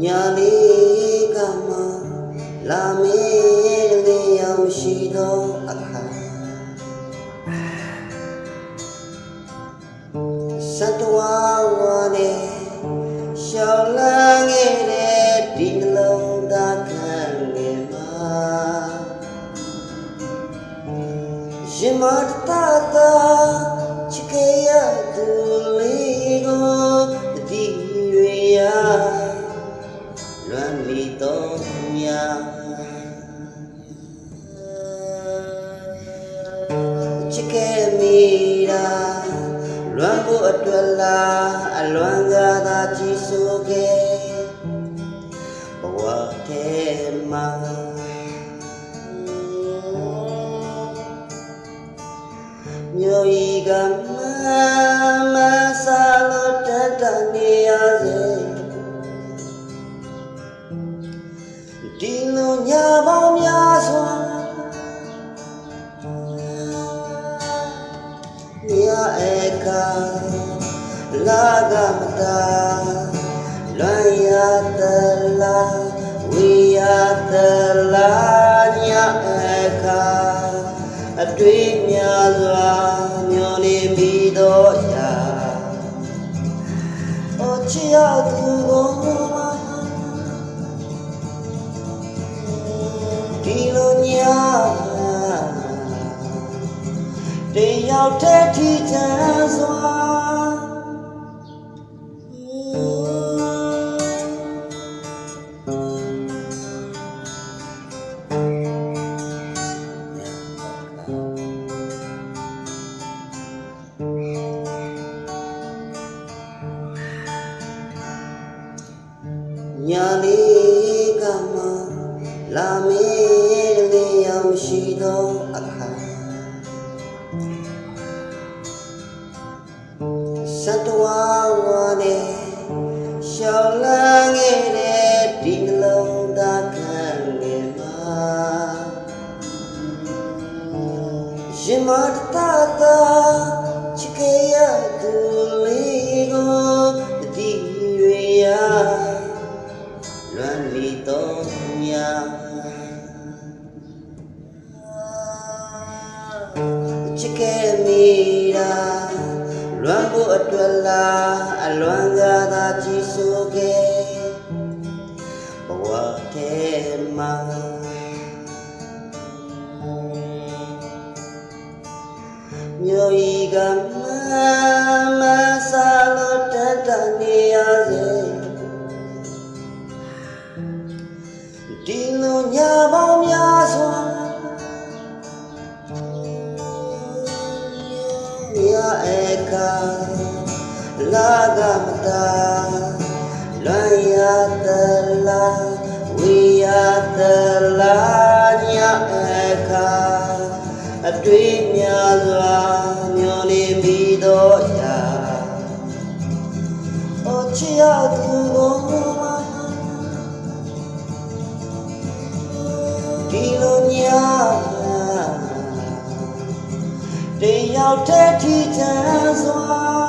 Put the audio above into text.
ညာလေးကမှလာမေးလေးရောက်ရှိသောအခါစတဝါ ချစ်ခဲ့မိတာလွမ်းဖို့အတွက်လားအလွမ်းကားသာကြည်ဆိုခဲ့ဘဝထဲမှာမြို့ဤက မြာဧကလာကမတာလွန်ရတလာဝိယ ယောက်တည်းထီချမ်းစွာညာလေးကမှလာမေးလေးရောက်ရှိသောအခါ ဝါဝါနဲ့ရှောင်းလန်းခဲ့တဲ့ဒီနှလုံးသားခံငယ်မှာရှင်မတတာချစ်ခဲ့ရသူလေးကိုတတိရွေရလွမ်းလီတော်မြာချစ်ခဲ့မိတာ လွမ်းဖို့အတွက်လားအလွမ်းကားသာကြည်ဆိုခဲ့ လာကမတာလွန်ရတလာဝိယတလာညာဧကအတွေ့များစွာမျောနေပြီးတော့ရာ Oh, chia tu goma ဒီလိုညာတယောက်တည်းထီချမ်းစွာ